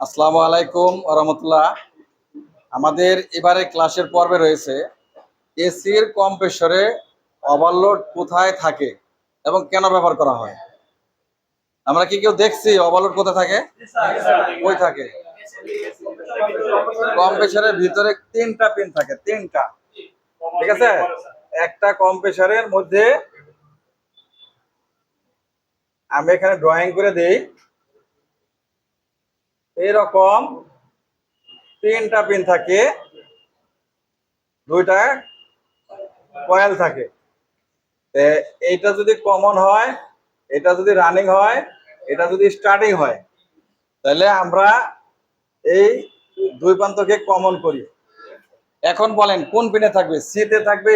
আসসালামু আলাইকুম রহমতুল্লাহ। আমাদের এবারে ক্লাসের পর্বে রয়েছে, এসির কম্প্রেসরে ওভারলোড কোথায় থাকে এবং কেন ব্যবহার করা হয়? আমরা কি কেউ দেখছি ওভারলোড কোথায় থাকে? কই থাকে। কম্প্রেসরের ভিতরে তিনটা পিন থাকে, তিনটা। ঠিক আছে? একটা কম্প্রেসরের মধ্যে আমি এখানে ড্রয়িং করে দেই। এরকম তিনটা পিন থাকে, দুইটা কয়েল থাকে। এইটা যদি কমন হয়, এটা যদি রানিং হয়, এটা যদি স্টার্টিং হয়, তাহলে আমরা এই দুই প্রান্তকে কমন করি। এখন বলেন, কোন পিনে থাকবে? সিতে থাকবে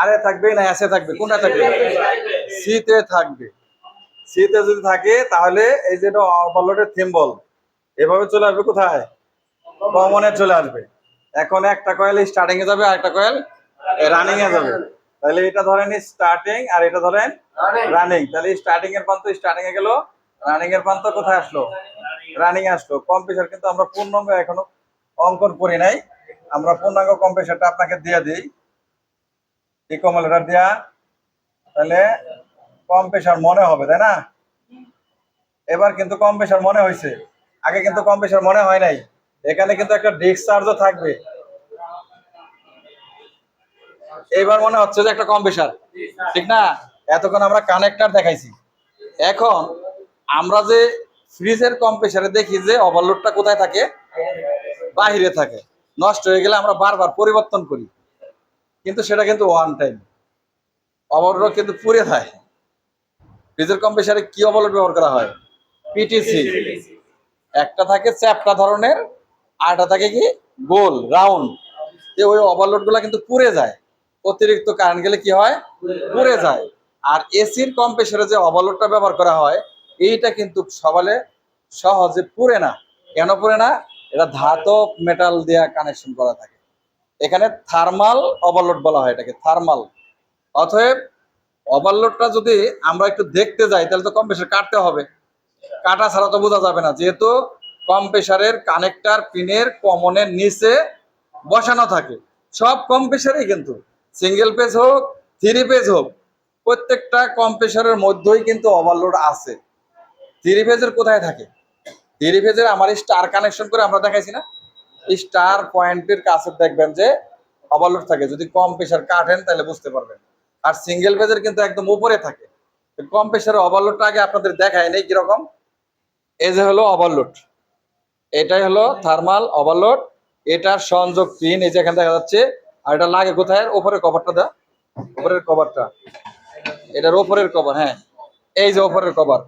আরে থাকবে না এসে থাকবে? কোনটা থাকবে? সিতে থাকবে। সিতে যদি থাকে, তাহলে এই যেটা ওভারলোডের থিম্বল এভাবে চলে আসবে কোথায়? কমনে চলে আসবে। এখন একটা কয়েল স্টার্টিং এ যাবে আর একটা কয়েল রানিং এ যাবে। তাহলে এটা ধরেন স্টার্টিং আর এটা ধরেন রানিং তাহলে স্টার্টিং এর প্রান্ত স্টার্টিং এ গেল রানিং এর প্রান্ত কোথায় আসলো? রানিং আসলো। কম্প্রেসার কিন্তু আমরা পূর্ণাঙ্গ এখনও অঙ্কন করি নাই। আমরা পূর্ণাঙ্গ কম্প্রেসারটা আপনাকে দিয়ে দিই। এই কমলটা দেয়া। তাহলে কম্প্রেসার মনে হবে তাই না? এবার কিন্তু কম্প্রেসার মনে হয়েছে আগে কিন্তু কম্প্রেসার মনে হয় নাই। এখানে কিন্তু একটা ডিস্ক চার্জও থাকবে। এইবার মনে হচ্ছে যে একটা কম্প্রেসার ঠিক না? এতক্ষণ আমরা কানেক্টর দেখাইছি। এখন আমরা যে ফ্রিজের কম্প্রেসারে দেখি যে ওভারলোডটা কোথায় থাকে? বাহিরে থাকে। নষ্ট হয়ে গেলে আমরা বারবার পরিবর্তন করি। কিন্তু সেটা কিন্তু ওয়ান টাইম ওভারলোড কিন্তু পুড়ে থাকে ফ্রিজের কম্প্রেসারে কি ওভারলোড ব্যবহার করা হয়? পিটিসি একটা থাকে চ্যাপটা ধরনের আরটা থাকে কি গোল, রাউন্ড। ওই ওভারলোডগুলা কিন্তু পুড়ে যায়। অতিরিক্ত কারেন্ট গেলে কি হয়? পুড়ে যায়। আর এসির কম্প্রেসরে যে ওভারলোডটা ব্যবহার করা হয়, এইটা কিন্তু সবালে সহজে পুড়ে না। কেন পুড়ে না? এটা ধাতব মেটাল দেয়া কানেকশন করা থাকে। এখানে থার্মাল ওভারলোড বলা হয় এটাকে থার্মাল অতএব ওভারলোডটা যদি আমরা একটু দেখতে যাই, তাহলে তো কম্প্রেসর কাটতে হবে। কাটা ছাড়া তো বোঝা যাবে না। যেহেতু কম্প্রেসারের কানেক্টার, পিনের, কমনের নিচে বসানো থাকে। সব কম্প্রেসারই কিন্তু। সিঙ্গেল পেজ হোক, থ্রি পেজ হোক, প্রত্যেকটা কম্প্রেসারের মধ্যেই কিন্তু ওভারলোড আছে। থ্রি পেজের কোথায় থাকে? থ্রি পেজের আমার স্টার কানেকশন করে আমরা দেখাইছি না। স্টার পয়েন্টের কাছে দেখবেন যে ওভারলোড থাকে। যদি কম প্রেশার কাটেন তাহলে বুঝতে পারবেন। আর সিঙ্গেল পেজের কিন্তু একদম উপরে থাকে। কম প্রেশারের ওভারলোডটা আগে আপনাদের দেখায় নেই কীরকম। এই যে হলো ওভারলোড এটাই হলো থার্মাল ওভারলোড এটার সংযোগ পিন এই যে এখানে দেখা যাচ্ছে। আর এটা লাগে কোথায়? ওপরের কভারটা দা ওপরের কভারটা এটার ওপরের কভার হ্যাঁ। এই যে ওপরের কভার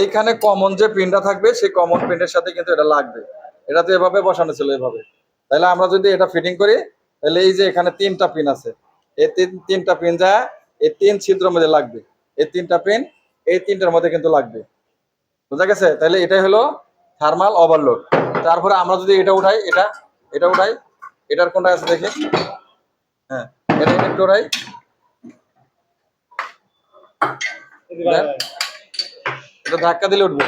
এইখানে কমন যে পিনটা থাকবে, সেই কমন পিনের সাথে কিন্তু এটা লাগবে। এটা তো এভাবে বসানো ছিল এভাবে। তাহলে আমরা যদি এটা ফিটিং করি, তাহলে এই যে এখানে তিনটা পিন আছে। এই তিন, তিনটা পিন যা এই তিন ছিদ্রের মধ্যে লাগবে। এই তিনটা পিন, এই তিনটার মধ্যে কিন্তু লাগবে। বুঝা গেছে? তাহলে এটাই হলো থার্মাল ওভারলোড তারপরে আমরা যদি এটা উঠাই, এটা এটা উঠাই, এটার কোনটা আছে দেখি? হ্যাঁ এটা একটু উঠাই। এটা ধাক্কা দিলে উঠবে।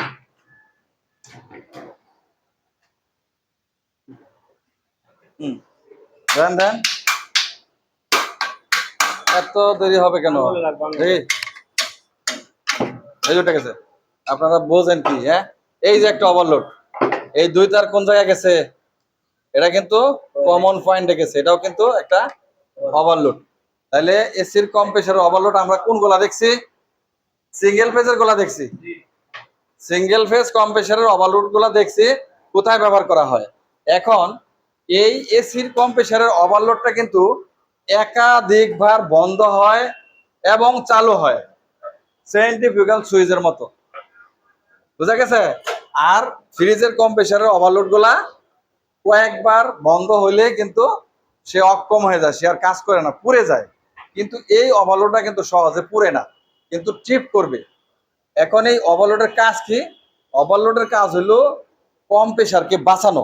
হুম, দেন দেন। এত দেরি হবে কেন? এই এই যে গেছে। আপনারা বোঝেন কি হ্যাঁ? এই যে একটা ওভারলোড এই দুই তার কোন জায়গায় গেছে? এটা কিন্তু কমন পয়েন্টে গেছে এটাও কিন্তু একটা ওভারলোড তাহলে এসির কম প্রেশারের ওভারলোড আমরা কোন গোলা দেখছি সিঙ্গেল ফেজের গোলা দেখছি। সিঙ্গেল ফেজ কম কম্প্রেসারের ওভারলোডগুলা দেখছি কোথায় ব্যবহার করা হয়? এখন এই এসির কম কম্প্রেসারের ওভারলোডটা কিন্তু একাধিকবার বন্ধ হয় এবং চালু হয়। সেন্টিফিউগাল সুইচের মতো। বুঝা গেছে? আর ফ্রিজের কম্প্রেসারের ওভারলোডগুলা কয়েকবার বন্ধ হইলে কিন্তু সে অক্ষম হয়ে যায়, সে আর কাজ করে না, পুড়ে যায়। কিন্তু এই ওভারলোডটা কিন্তু সহজে পুড়ে না, কিন্তু ট্রিপ করবে। এখন এই ওভারলোডের কাজ কি? ওভারলোডের কাজ হলো কম্প্রেসারকে বাঁচানো।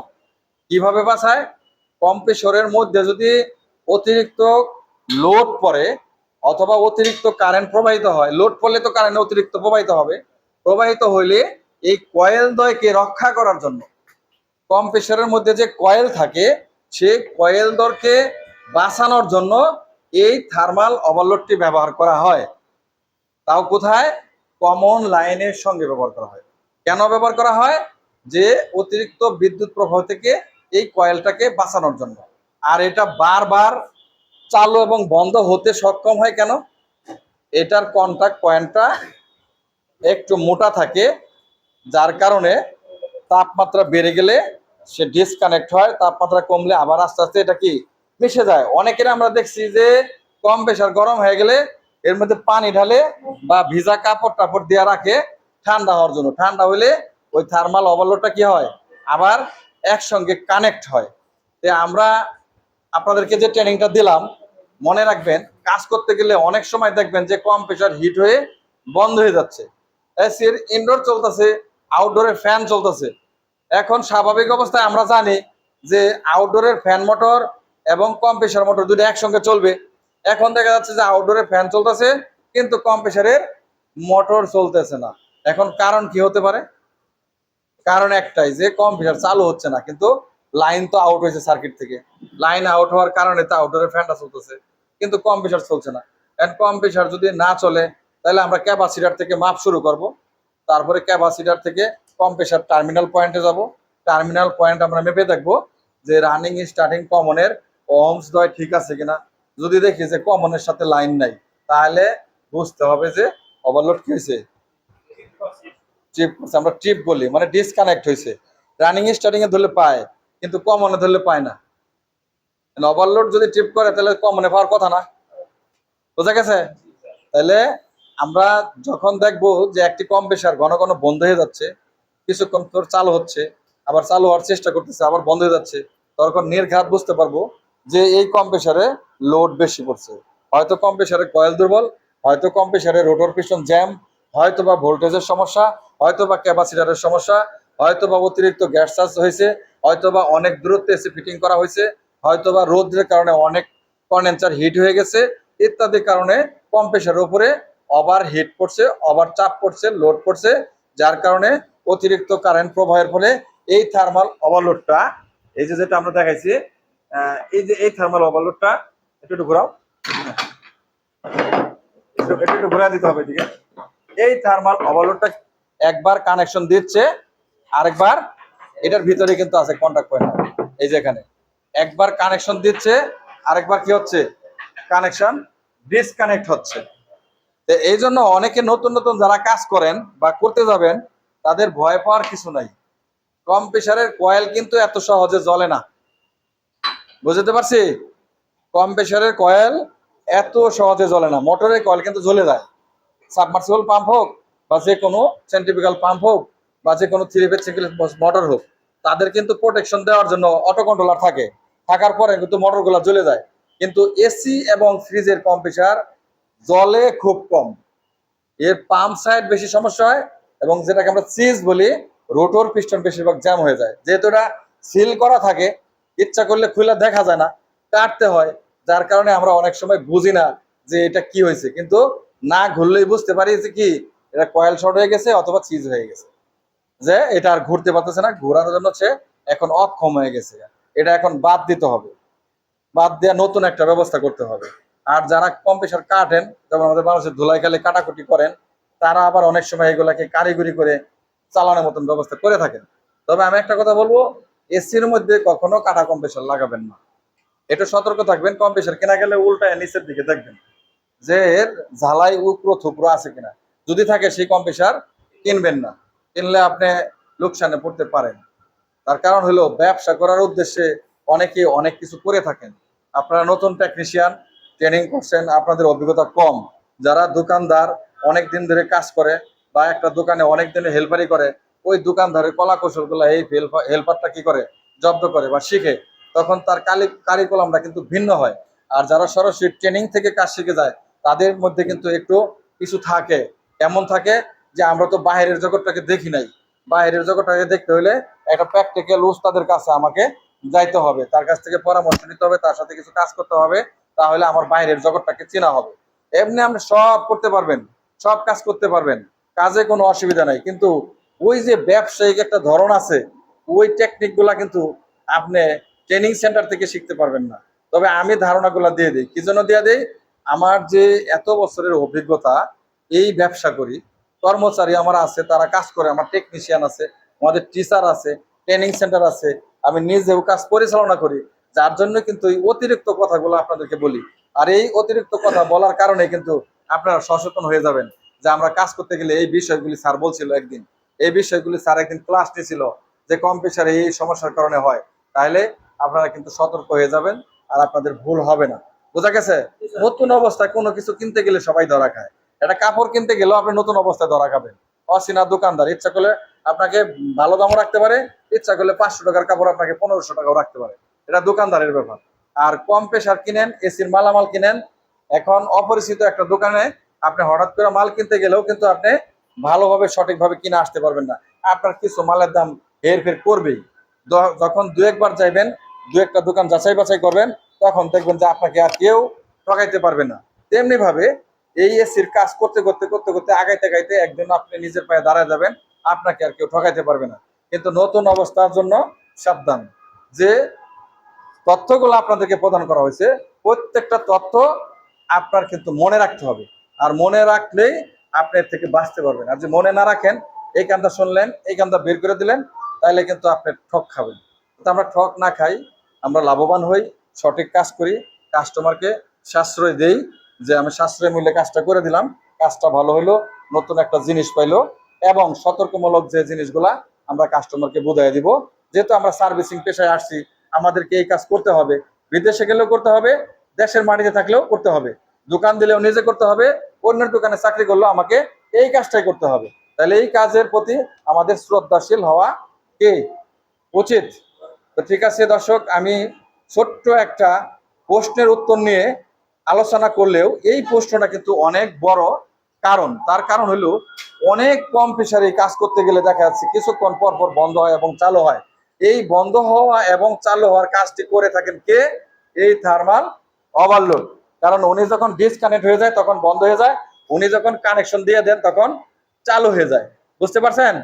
কীভাবে বাঁচায়? কম্প্রেসরের মধ্যে যদি অতিরিক্ত লোড পড়ে অথবা অতিরিক্ত কারেন্ট প্রবাহিত হয়। লোড পড়লে তো কারেন্ট অতিরিক্ত প্রবাহিত হবে। প্রবাহিত হইলে এই কয়েল দয়কে রক্ষা করার জন্য কম প্রেশারের মধ্যে যে কয়েল থাকে সেই কয়েল দরকে বাঁচানোর জন্য এই থার্মাল ওভারলোডটি ব্যবহার করা হয়। তাও কোথায়? কমন লাইনের সঙ্গে ব্যবহার করা হয়। কেন ব্যবহার করা হয়? যে অতিরিক্ত বিদ্যুৎ প্রবাহ থেকে এই কয়েলটাকে বাঁচানোর জন্য। আর এটা বারবার চালু এবং বন্ধ হতে সক্ষম হয় কেন? এটার কন্টাক্ট পয়েন্টটা একটু মোটা থাকে, যার কারণে তাপমাত্রা বেড়ে গেলে সে ডিসকানেক্ট হয়, তাপমাত্রা কমলে আবার আস্তে আস্তে এটা কি মিশে যায়। অনেকের আমরা দেখছি যে কম প্রেশার গরম হয়ে গেলে এর মধ্যে পানি ঢালে বা ভিজা কাপড় টাপড় দেওয়া রাখে ঠান্ডা হওয়ার জন্য। ঠান্ডা হলে ওই থার্মাল ওভারলোডটা কি হয়? আবার একসঙ্গে কানেক্ট হয়। তে আমরা আপনাদেরকে যে ট্রেনিংটা দিলাম, মনে রাখবেন, কাজ করতে গেলে অনেক সময় দেখবেন যে কম প্রেশার হিট হয়ে বন্ধ হয়ে যাচ্ছে। এসির ইনডোর চলতেছে আউটডোরে ফ্যান চলতেছে। এখন স্বাভাবিক অবস্থায় আমরা জানি যে আউটডোরের ফ্যান মোটর এবং কম প্রেশার মোটর দুটো একসঙ্গে চলবে। এখন দেখা যাচ্ছে যে আউটডোরে ফ্যান চলতেছে, কিন্তু কম প্রেশারের মোটর চলতেছে না। এখন কারণ কি হতে পারে? কারণ একটাই, যে কম প্রেশার চালু হচ্ছে না, কিন্তু লাইন তো আউট হয়েছে সার্কিট থেকে। লাইন আউট হওয়ার কারণে তো আউটডোরের ফ্যানটা চলতেছে। কিন্তু কম প্রেশার চলছে না। এন্ড কম প্রেশার যদি না চলে, তাহলে আমরা ক্যাপাসিটার থেকে মাপ শুরু করব। তারপরে ক্যাপাসিটার থেকে কম প্রেশার টার্মিনাল পয়েন্টে যাব। টার্মিনাল পয়েন্ট আমরা মেপে দেখব যে রানিং স্টার্টিং কমনের ওহমস দয় ঠিক আছে কিনা। যদি দেখি যে কমনের সাথে লাইন নাই, তাহলে বুঝতে হবে যে ওভারলোড কি হয়েছে। করছে, আমরা ট্রিপ বলি মানে ডিসকানেক্ট হয়েছে। রানিং স্টার্টিং এ ধরলে পায়। কিন্তু কমনে ধরলে পায় না। ওভারলোড যদি ট্রিপ করে, তাহলে কমনে পাওয়ার কথা না। বোঝা গেছে? তাহলে আমরা যখন দেখব যে একটি কম প্রেশার ঘন ঘন বন্ধ হয়ে যাচ্ছে, কিছুক্ষণ তোর চালু হচ্ছে, আবার চালু হওয়ার চেষ্টা করতেছে, আবার বন্ধ হয়ে যাচ্ছে, তখন নির্ঘাত বুঝতে পারব যে এই কম প্রেশারে লোড বেশি পড়ছে। হয়তো কম প্রেশারে কয়েল দুর্বল, হয়তো কম প্রেশারে রোটর পিস্টন জ্যাম হয়তো বা ভোল্টেজের সমস্যা, হয়তো বা ক্যাপাসিটারের সমস্যা, হয়তো বা অতিরিক্ত গ্যাস চার্জ হয়েছে হয়তো বা অনেক দূরত্বে এসে ফিটিং করা হয়েছে হয়তো বা রোদ্রের কারণে অনেক কন্ডেন্সার হিট হয়ে গেছে ইত্যাদি কারণে কম উপরে ওভার হিট পড়ছে ওভার চাপ পড়ছে লোড পড়ছে যার কারণে অতিরিক্ত কারেন্ট প্রবাহের ফলে এই থার্মাল ওভারলোডটা এই যে যেটা আমরা দেখাইছি এই যে এই থার্মাল ওভারলোডটা একটু একটু ঘোরাও। একটু একটু ঘোরা দিতে হবে এদিকে। এই থার্মাল ওভারলোডটা একবার কানেকশন দিচ্ছে, আরেকবার এটার ভিতরে কিন্তু আছে কন্টাক্ট পয়েন্ট এই যে এখানে। একবার কানেকশন দিচ্ছে, আরেকবার কি হচ্ছে? কানেকশন ডিসকানেক্ট হচ্ছে। এই জন্য অনেকে নতুন নতুন যারা কাজ করেন বা করতে যাবেন, তাদের ভয় পাওয়ার কিছু নাই। কম প্রেশারের কয়েল কিন্তু এত সহজে জ্বলে না। বুঝতে পারছি? কম প্রেশারের কয়েল এত সহজে জ্বলে না। মোটরের কয়েল কিন্তু জ্বলে যায়। সাবমার্সিবল পাম্প হোক বা যে কোনো সেন্ট্রিফিক্যাল পাম্প হোক বা যে কোনো থ্রি ফেজ মোটর হোক, তাদের কিন্তু প্রোটেকশন দেওয়ার জন্য অটো কন্ট্রোলার থাকে। থাকার পরে কিন্তু মোটরগুলো জ্বলে যায়। কিন্তু এসি এবং ফ্রিজের কম প্রেশার জলে খুব কম। এর পাম্প সাইড বেশি সমস্যা হয় এবং যেটাকে আমরা সিজ বলি রোটর পিস্টন বেশিরভাগ জ্যাম হয়ে যায়। যেহেতু এটা সিল করা থাকে, ইচ্ছা করলে খুলে দেখা যায় না, কাটতে হয়, যার কারণে আমরা অনেক সময় বুঝি না যে এটা কি হয়েছে। কিন্তু না ঘুরলেই বুঝতে পারি যে কি, এটা কয়েল শর্ট হয়ে গেছে অথবা চিজ হয়ে গেছে। যে এটা আর ঘুরতে পারতেছে না, ঘোরানোর জন্য হচ্ছে এখন অক্ষম হয়ে গেছে। এটা এখন বাদ দিতে হবে। বাদ দেওয়া নতুন একটা ব্যবস্থা করতে হবে। আর যারা কম প্রেশার কাটেন, যেমন আমাদের মানুষের ধুলাই খালে কাটাকুটি করেন, তারা আবার অনেক সময় এগুলাকে কারিগরি করে চালানোর মতন ব্যবস্থা করে থাকেন। তবে আমি একটা কথা বলব, এসির মধ্যে কখনো কাটা কম প্রেশার লাগাবেন না। একটু সতর্ক থাকবেন, কম প্রেশার কেনা গেলে উল্টায় নিচের দিকে দেখবেন যে এর ঝালাই উকরো থুকরো আছে কিনা। যদি থাকে সেই কম প্রেশার কিনবেন না। কিনলে আপনি লোকসানে পড়তে পারেন। তার কারণ হলো, ব্যবসা করার উদ্দেশ্যে অনেকে অনেক কিছু করে থাকেন। আপনারা নতুন টেকনিশিয়ান ট্রেনিং করছেন, আপনাদের অভিজ্ঞতা কম। যারা দোকানদার অনেক দিন ধরে কাজ করে বা একটা দোকানে অনেক দিনে হেল্পারি করে, ওই দোকানদারের কলা কৌশলগুলো এই হেল্পারটা কি করে? জব্দ করে বা শিখে। তখন তার কালি কারিকুলামটা কিন্তু ভিন্ন হয়। আর যারা সরাসরি ট্রেনিং থেকে কাজ শিখে যায়, তাদের মধ্যে কিন্তু একটু কিছু থাকে। এমন থাকে যে আমরা তো বাইরের জগৎটাকে দেখি নাই। বাইরের জগৎটাকে দেখতে হলে একটা প্র্যাকটিক্যাল উস্তাদের কাছে আমাকে যাইতে হবে। তার কাছ থেকে পরামর্শ নিতে হবে, তার সাথে কিছু কাজ করতে হবে, তাহলে আমার বাইরের জগৎটাকে চেনা হবে। এমনি আপনি সব করতে পারবেন, সব কাজ করতে পারবেন, কাজে কোনো অসুবিধা নাই। কিন্তু ওই যে ব্যবসায়িক একটা ধরন আছে, ওই টেকনিকগুলা কিন্তু আপনি ট্রেনিং সেন্টার থেকে শিখতে পারবেন না। তবে আমি ধারণাগুলো দিয়ে দিই। কি জন্য দিয়ে দিই? আমার যে এত বছরের অভিজ্ঞতা, এই ব্যবসা করি কর্মচারী আমার আছে, তারা কাজ করে, আমার টেকনিশিয়ান আছে, আমাদের টিচার আছে ট্রেনিং সেন্টার আছে, আমি নিজেও কাজ পরিচালনা করি। যার জন্য কিন্তু এই অতিরিক্ত কথাগুলো আপনাদেরকে বলি। আর এই অতিরিক্ত কথা বলার কারণে কিন্তু আপনারা সচেতন হয়ে যাবেন যে আমরা কাজ করতে গেলে এই বিষয়গুলি স্যার বলছিল একদিন। এই বিষয়গুলি স্যার একদিন ক্লাস নিয়েছিল যে কম প্রেশারে এই সমস্যার কারণে হয়। তাহলে আপনারা কিন্তু সতর্ক হয়ে যাবেন আর আপনাদের ভুল হবে না। বোঝা গেছে? নতুন অবস্থায় কোনো কিছু কিনতে গেলে সবাই ধরা খায়। একটা কাপড় কিনতে গেলেও আপনি নতুন অবস্থায় ধরা খাবেন। অচেনা দোকানদার, ইচ্ছা করলে আপনাকে ভালো দামও রাখতে পারে, ইচ্ছা করলে পাঁচশো টাকার কাপড় আপনাকে পনেরোশো টাকাও রাখতে পারে। এটা দোকানদারের ব্যাপার। আর কম প্রেশার কিনেন, এসির মালামাল কিনেন, এখন অপরিচিত একটা দোকানে আপনি হঠাৎ করে মাল কিনতে গেলেও কিন্তু আপনি ভালোভাবে, সঠিকভাবে কিনে আসতে পারবেন না। আপনার কিছু মালের দাম হেরফের করবেই। যখন দু একবার যাইবেন দু একটা দোকান যাচাই বাছাই করবেন, তখন দেখবেন যে আপনাকে আর কেউ ঠকাইতে পারবে না। তেমনি ভাবে এই এসির কাজ করতে করতে করতে করতে আগাইতে গাইতে একদিন আপনি নিজের পায়ে দাঁড়ায় যাবেন, আপনাকে আর কেউ ঠকাইতে পারবে না। কিন্তু নতুন অবস্থার জন্য সাবধান। যে তথ্যগুলো আপনাদেরকে প্রদান করা হয়েছে, প্রত্যেকটা তথ্য আপনার কিন্তু মনে রাখতে হবে। আর মনে রাখলেই আপনি এর থেকে বাঁচতে পারবেন। আর যে মনে না রাখেন, এই কানটা শুনলেন, এই কানটা বের করে দিলেন তাহলে কিন্তু আপনি ঠক খাবেন। তো আমরা ঠক না খাই, আমরা লাভবান হই, সঠিক কাজ করি কাস্টমারকে সাশ্রয় দেই যে আমি সাশ্রয় মূল্যে কাজটা করে দিলাম, কাজটা ভালো হলো, নতুন একটা জিনিস পাইলো, এবং সতর্কমূলক যে জিনিসগুলা আমরা কাস্টমারকে বুঝাই দিব, যেহেতু আমরা সার্ভিসিং পেশায় আসছি, আমাদেরকে এই কাজ করতে হবে। বিদেশে গেলেও করতে হবে, দেশের মাটিতে থাকলেও করতে হবে। দোকান দিলেও নিজে করতে হবে, অন্যের দোকানে চাকরি করলেও আমাকে এই কাজটাই করতে হবে। তাহলে এই কাজের প্রতি আমাদের শ্রদ্ধাশীল হওয়া কে? উচিত। তো ঠিক আছে দর্শক, আমি ছোট্ট একটা প্রশ্নের উত্তর নিয়ে আলোচনা করলেও এই প্রশ্নটা কিন্তু অনেক বড় কারণ। তার কারণ হলো অনেক কম প্রেশারে কাজ করতে গেলে দেখা যাচ্ছে কিছুক্ষণ পর পর বন্ধ হয় এবং চালু হয়। এই বন্ধ হওয়া এবং চালু হওয়ার কাজটি করে থাকেন কে? এই থার্মাল ওভারলোড। কারণ উনি যখন ডিসকানেক্ট হয়ে যায়, তখন বন্ধ হয়ে যায়। উনি যখন কানেকশন দিয়ে দেন, তখন চালু হয়ে যায়। বুঝতে পারছেন?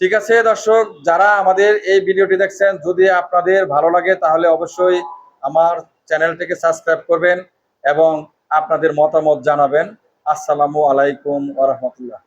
ঠিক আছে দর্শক, যারা আমাদের এই ভিডিওটি দেখছেন, যদি আপনাদের ভালো লাগে, তাহলে অবশ্যই আমার চ্যানেলটিকে সাবস্ক্রাইব করবেন এবং আপনাদের মতামত জানাবেন। আসসালামু আলাইকুম ওরহমতুল্লাহ